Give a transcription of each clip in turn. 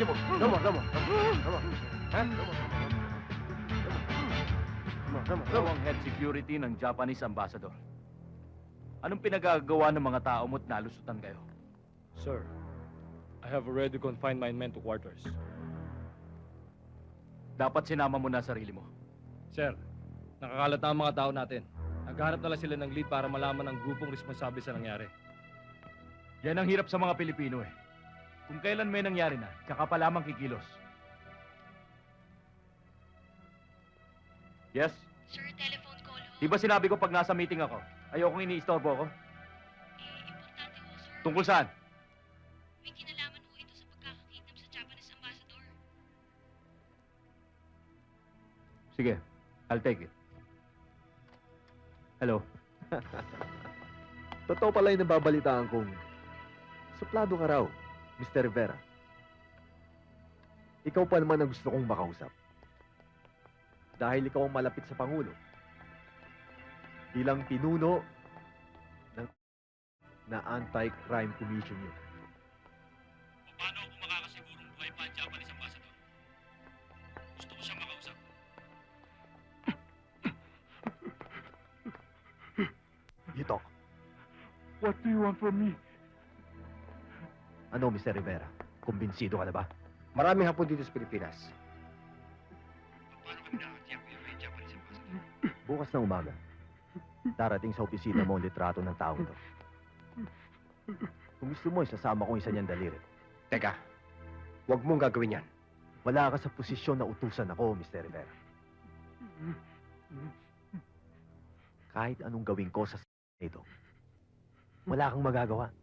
Daijoubu, daijoubu. No more, no more. No more. Ha? No Ikaw ang head security ng Japanese ambassador. Anong pinagagawa ng mga tao mo't nalusutan kayo? Sir, I have already confined my men to quarters. Dapat sinama mo na sarili mo. Sir, nakakalat na ang mga tao natin. Naghahanap na lang sila ng lead para malaman ang grupong responsable sa nangyari. Yan ang hirap sa mga Pilipino eh. Kung kailan may nangyari na, tsaka pa lamang kikilos. Yes? Sir, telephone call ho. Di ba sinabi ko pag nasa meeting ako, ayokong iniistorbo ako? Eh, importante ho, sir. Tungkol saan? May kinalaman ho ito sa pagkakakidnap sa Japanese ambassador. Sige, I'll take it. Hello? Totoo pala yung nababalitaan kong suplado ka raw, Mr. Rivera. Ikaw pa naman ang gusto kong makausap. Dahil ikaw ang malapit sa Pangulo. Bilang pinuno ng na Anti-Crime Commission yun. Paano ako makakasigurong buhay pa ang Japanese ambassador? Gusto ko siyang makausap. You talk. What do you want from me? Ano, Mr. Rivera? Kumbinsido ka na ba? Maraming hapon dito sa Pilipinas. Bukas na umaga. Darating sa opisina mo ang litrato ng taong to. Kung gusto mo, isasama ko isa niyang daliri. Teka, huwag mong gagawin yan. Wala ka sa posisyon na utusan ako, Mr. Rivera. Kahit anong gawin ko sa ito, wala kang magagawa.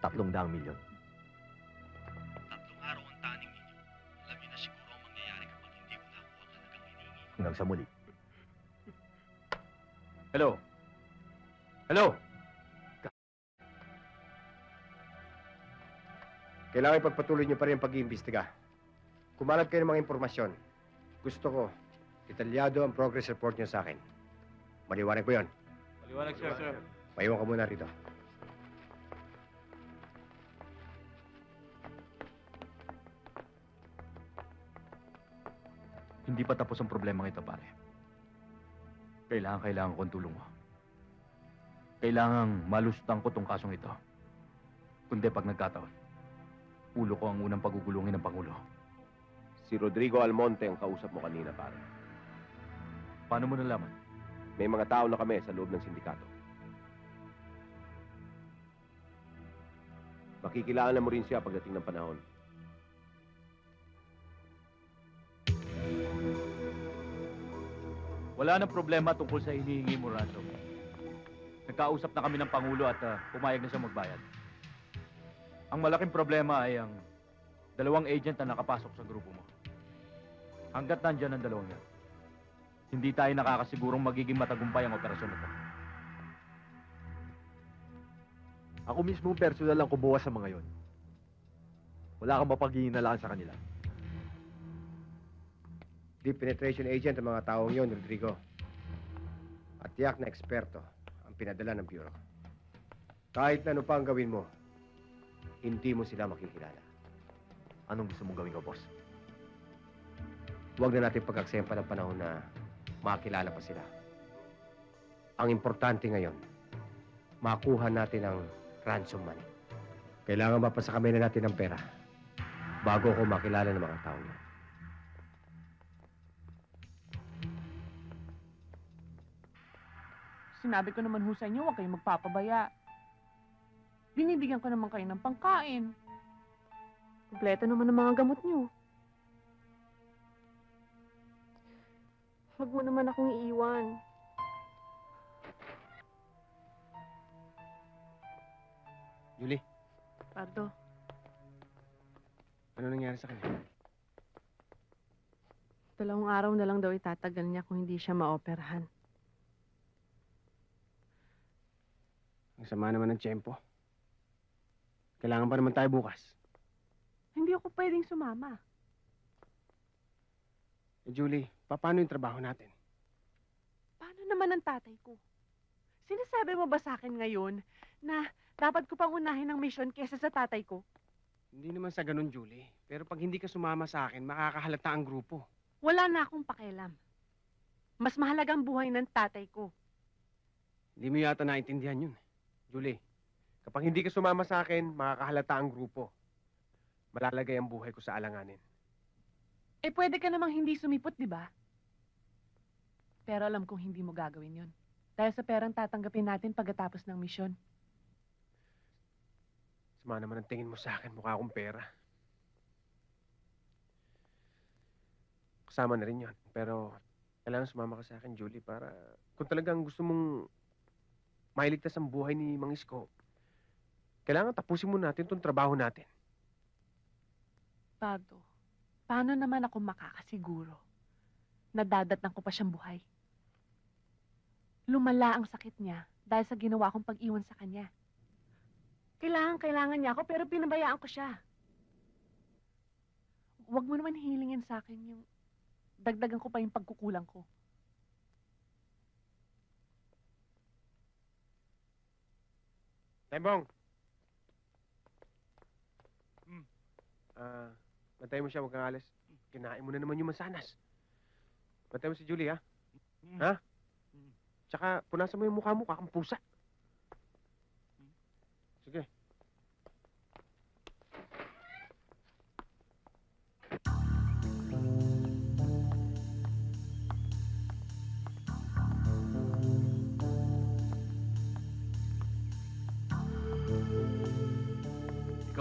Tatlong daang milyon. Tatlong araw ang taning ninyo. Alam niyo na siguro ang mangyayari kapag hindi ko nakuha talagang hinihingi. Hanggang sa muli. Hello? Hello? Kailangan ipagpatuloy niyo pa rin ang pag-iimbestiga. Kumalat kayo ng mga impormasyon. Gusto ko, detalyado ang progress report niyo sa akin. Maliwanag ko yon. Maliwanag, sir. sir. Paiwan ka muna rito. Hindi pa tapos ang problema ito, pare. Kailangan, kailangan ko ang tulong mo. Kailangang malustan ko tong kasong ito. Kundi pag nagkataon, ulo ko ang unang pagugulungin ng Pangulo. Si Rodrigo Almonte ang kausap mo kanina, pare. Paano mo nalaman? May mga tao na kami sa loob ng sindikato. Makikilala mo rin siya pagdating ng panahon. Wala na problema tungkol sa hinihingi mo ransom. Nagkausap na kami ng Pangulo at ah, pumayag na siya magbayad. Ang malaking problema ay ang dalawang agent na nakapasok sa grupo mo. Hanggat nandyan ang dalawang yan, hindi tayo nakakasigurong magiging matagumpay ang operasyon na ito. Ako mismo personal lang kumuha sa mga yon. Wala kang mapag-iinalaan sa kanila. Deep penetration agent ang mga taong yon, Rodrigo. At tiyak na eksperto ang pinadala ng Bureau. Kahit na ano pa ang gawin mo, hindi mo sila makikilala. Anong gusto mong gawin ko, boss? Huwag na natin pagkaksempa ng panahon na makilala pa sila. Ang importante ngayon, makuha natin ang ransom money. Kailangan mapasa kami na natin ng pera bago ko makilala ng mga tao niyo. Sinabi ko naman ho sa inyo, huwag kayong magpapabaya. Binibigyan ko naman kayo ng pangkain. Kompleto naman ang mga gamot niyo. Huwag mo naman akong iiwan. Julie, Pardo, ano nangyari sa kanya? dalawang araw na lang daw itatagal niya kung hindi siya maoperahan. Ang sama naman ng tiyempo. Kailangan pa naman tayo bukas. Hindi ako pwedeng sumama. Eh, Julie, paano yung trabaho natin? Paano naman ang tatay ko? Sinasabi mo ba sa akin ngayon na dapat ko pang unahin ang mission kesa sa tatay ko. Hindi naman sa ganun, Julie. Pero pag hindi ka sumama sa akin, makakahalata ang grupo. Wala na akong pakialam. Mas mahalaga ang buhay ng tatay ko. Hindi mo yata naintindihan yun. Julie, kapag hindi ka sumama sa akin, makakahalata ang grupo. Malalagay ang buhay ko sa alanganin. Eh, pwede ka namang hindi sumipot, di ba? Pero alam kong hindi mo gagawin yon. Dahil sa perang tatanggapin natin pagkatapos ng misyon. Sama naman ang tingin mo sa akin, mukha akong pera. Kasama na rin yun. Pero kailangan sumama ka sa akin, Julie, para kung talagang gusto mong mailigtas ang buhay ni Mang Isko, kailangan tapusin mo natin itong trabaho natin. Pado, paano naman ako makakasiguro na dadatnan ko pa siyang buhay? Lumala ang sakit niya dahil sa ginawa kong pag-iwan sa kanya. Kailangan, kailangan niya ako pero pinabayaan ko siya. Huwag mo naman hilingin sa akin yung dagdagan ko pa yung pagkukulang ko. Tembong! Hmm. Ah, bantayan mo siya, huwag kang alis. Kinain mo na naman yung mansanas. Bantayan mo si Julie, ha? Hmm. Ha? Hmm. Tsaka, punasan mo yung mukha mo, kakang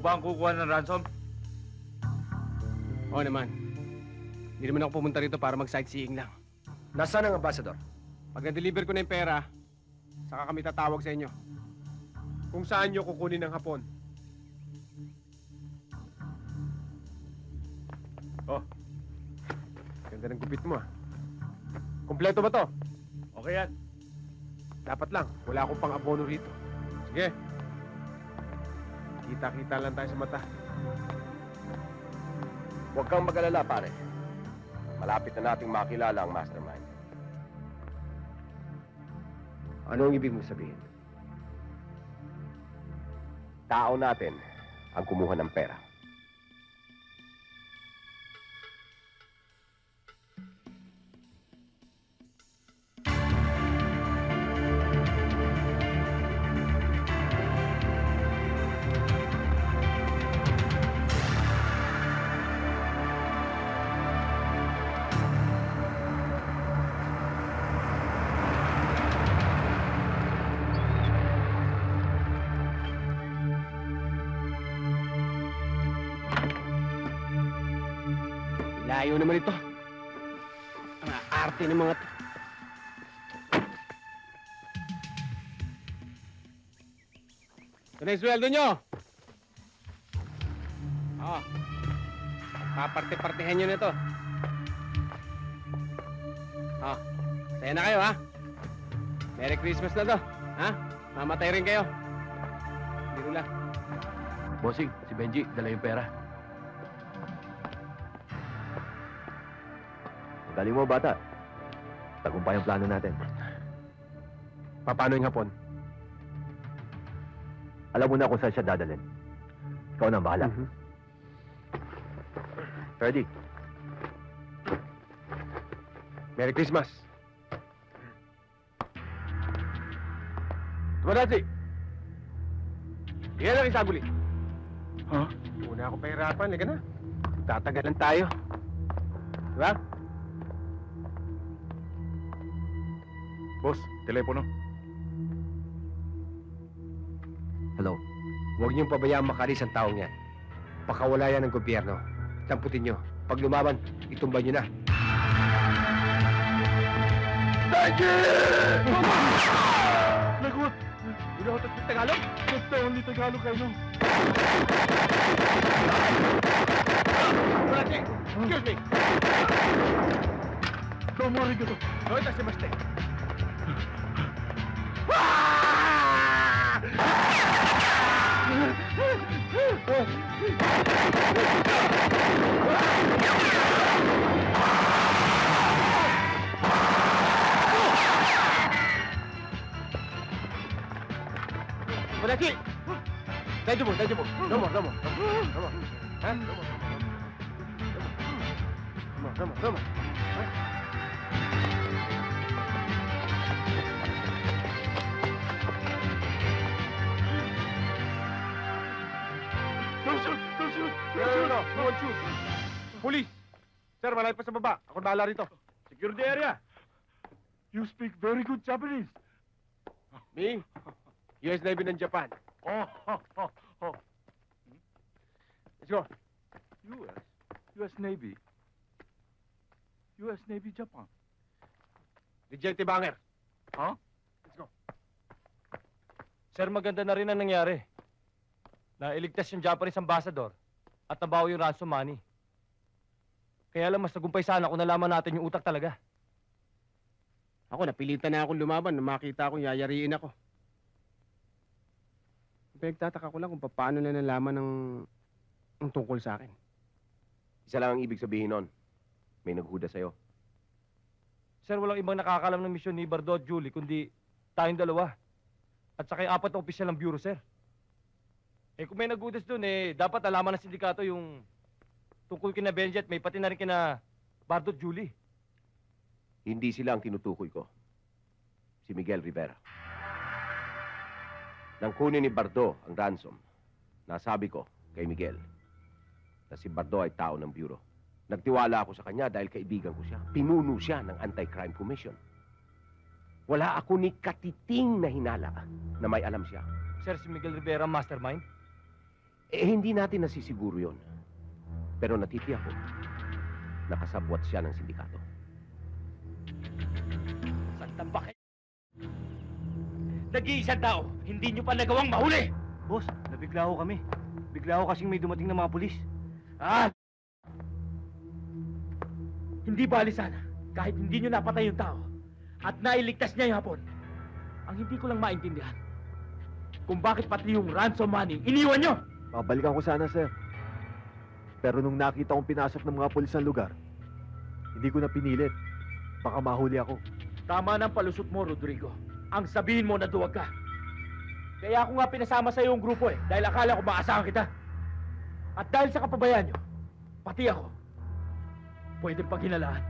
ba ang kukuha ng ransom? Oo naman. Hindi naman ako pumunta rito para mag-sightseeing lang. Nasaan ang ambassador? Pag na-deliver ko na yung pera, saka kami tatawag sa inyo. Kung saan nyo kukunin ng hapon. Oh. Ganda ng gupit mo ah. Kompleto ba to? Okay yan. Dapat lang. Wala akong pang abono rito. Sige. Kita-kita lang tayo sa mata. Huwag kang mag-alala, pare. Malapit na nating makilala ang mastermind. Ano ang ibig mo sabihin? Tao natin ang kumuha ng pera. Layo naman ito. Ang arte ng mga to. Ito na yung sweldo nyo. Oo. Paparte-partihan nyo na ito. Oh, saya na kayo, ha? Merry Christmas na to. Ha? Mamatay rin kayo. Biro lang. Bossing, si Benji, dala yung pera. Galing mo, bata. Tagumpay ang plano natin. Paano yung hapon? Alam mo na kung saan siya dadalhin. Ikaw na ang bahala. Mhm. Ready? Merry Christmas. Tumadasi! Iyan ang isaguli. Ha? Una ako pahirapan, liga na. Tatagalan tayo. Diba? Boss, telepono. Hello. Huwag niyong pabayaan makalis ang taong yan. Pakawala yan ng gobyerno. Tamputin niyo. Pag lumaban, itumba niyo na. Lagot! Unahotot ng Tagalog? Basta only Tagalog kayo. Excuse me! Tomori ka to. Doon ito si Maste. Dadyo mo, dadyo mo. No more, no more. No more. No more. Ha? No No one shoot. Police! Sir, malay pa sa baba. Ako bahala rito. Secure the area! You speak very good Japanese. Ming, US Navy ng Japan. Oh, oh, oh, oh. Let's go. US? US Navy? US Navy Japan? Rejected banger. Huh? Let's go. Sir, maganda na rin ang nangyari. Nailigtas yung Japanese ambassador at nabawi yung ransom money. Kaya lang mas nagumpay sana kung nalaman natin yung utak talaga. Ako, napilitan na akong lumaban nung makita akong yayariin ako. Pinagtataka ko lang kung paano na nalaman ng, ng tungkol sa akin. Isa lang ang ibig sabihin nun. May naghuda sa'yo. Sir, walang ibang nakakalam ng misyon ni Bardo at Julie kundi tayong dalawa. At saka yung apat na opisyal ng bureau, sir. Eh kung may nagudas doon, eh dapat alaman ng sindikato yung tungkol kina Benji at may pati na rin kina Bardo at Julie. Hindi sila ang tinutukoy ko. Si Miguel Rivera. Nang kunin ni Bardo ang ransom, nasabi ko kay Miguel na si Bardo ay tao ng bureau. Nagtiwala ako sa kanya dahil kaibigan ko siya. Pinuno siya ng Anti-Crime Commission. Wala ako ni katiting na hinala na may alam siya. Sir, si Miguel Rivera, mastermind. Eh, hindi natin nasisiguro yon. Pero natitiyak ko, nakasabwat siya ng sindikato. Santambak Nag-iisang tao, hindi nyo pa nagawang mahuli! Boss, nabigla ho kami. Bigla ho kasing may dumating na mga pulis. Ah! Hindi bali sana, kahit hindi nyo napatay yung tao, at nailigtas niya yung hapon. Ang hindi ko lang maintindihan, kung bakit pati yung ransom money, iniwan nyo! Babalikan ko sana, sir. Pero nung nakita kong pinasok ng mga pulis ng lugar, hindi ko na pinilit. Baka mahuli ako. Tama ng palusot mo, Rodrigo. Ang sabihin mo na duwag ka. Kaya ako nga pinasama sa yung grupo eh, dahil akala ko maasahan kita. At dahil sa kapabayaan nyo, pati ako, pwede paghinalaan.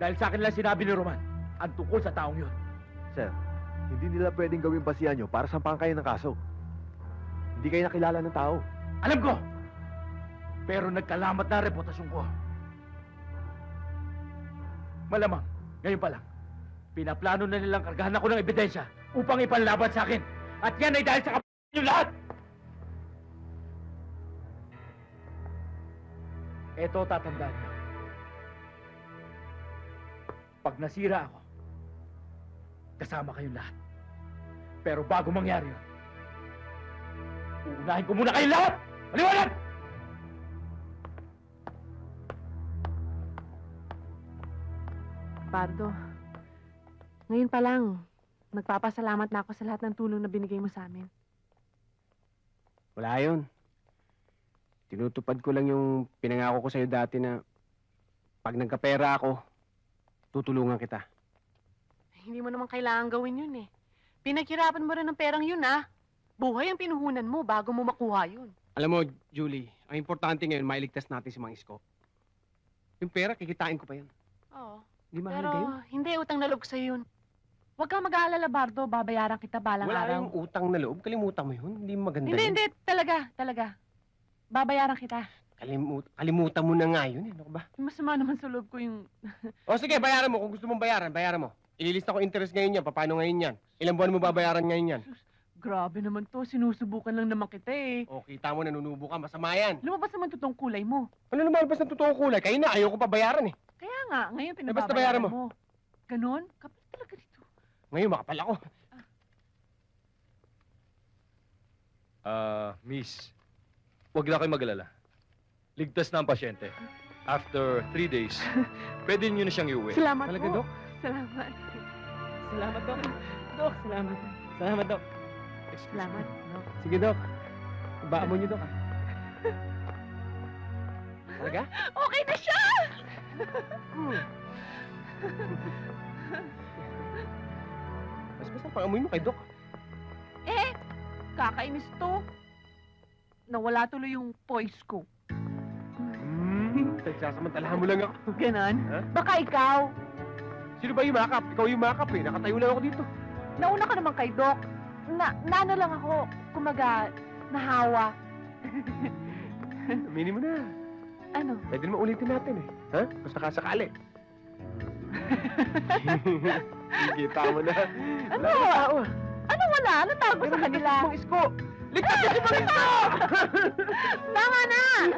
Dahil sa akin lang sinabi ni Roman, ang tungkol sa taong yun. Sir, hindi nila pwedeng gawing basihan nyo para sampahan kayo ng kaso. Hindi kayo nakilala ng tao. Alam ko! Pero nagkalamat na reputasyon ko. Malamang, ngayon pa lang, pinaplano na nilang kargahan ako ng ebidensya upang ipanlaban sa akin. At yan ay dahil sa kap... nyo lahat! Eto tatandaan nyo. Pag nasira ako, kasama kayong lahat. Pero bago mangyari yun, uunahin ko muna kayong lahat! Maliwanag! Bardo, ngayon pa lang, nagpapasalamat na ako sa lahat ng tulong na binigay mo sa amin. Wala yun. Tinutupad ko lang yung pinangako ko sa'yo dati na pag nagkapera ako, tutulungan kita. Hindi mo naman kailangan gawin yun eh. Pinaghirapan mo rin ng perang yun ah. Buhay ang pinuhunan mo bago mo makuha yun. Alam mo, Julie, ang importante ngayon, mailigtas natin si Mang Isko. Yung pera, kikitain ko pa yan. Oo. Hindi mahal Pero kayo? hindi, utang na loob sa'yo yun. Huwag kang mag-aalala, Bardo. Babayaran kita balang Wala araw. yung utang na loob. Kalimutan mo yun. Hindi maganda Hindi, yun. hindi. Talaga, talaga. Babayaran kita. Kalimut kalimutan mo na nga yun. Eh. Ano ka ba? Masama naman sa loob ko yung... O sige, bayaran mo. Kung gusto mong bayaran, bayaran mo. Ililista ko interest ngayon yan. Paano ngayon yan? Ilang buwan mo babayaran ngayon yan? Grabe naman to. Sinusubukan lang naman kita eh. O, kita mo, nanunubo ka. Masama yan. Lumabas naman totoong kulay mo. Ano lumalabas ng totoong kulay? Kayo na, ayaw ko pa bayaran eh. Kaya nga, ngayon basta bayaran pinababayaran mo. mo. Ganon? Kapal talaga dito. Ngayon, makapal ako. Ah, miss, huwag na kayo mag-alala. Ligtas na ang pasyente. After three days, pwede niyo na siyang iuwi. Salamat Talaga, po. Dok? Salamat. Salamat, Dok. Dok, salamat. Salamat, Dok. Salamat. No? Sige, Dok. Ibaan mo niyo, Dok. ah. Talaga? Okay na siya! Mas basta pang amoy mo kay Dok. Eh, Kakainis to. Nawala tuloy yung poise ko. Hmm, nagsasamantalahan mo lang ako. Ganon? Ha? Baka ikaw. Sino ba yung makap? Ikaw yung makap eh. Nakatayo lang ako dito. Nauna ka naman kay Doc. Na, nano lang ako. Kumaga, nahawa. Aminin mo na. Ano? Pwede naman ulitin natin eh. Ha? Basta kasakali. Kita mo na. Ano? Wala tao. Ano wala? Ano tawag mo sa kanila? Mang isko! Ligtas si Mang isko! Tama na!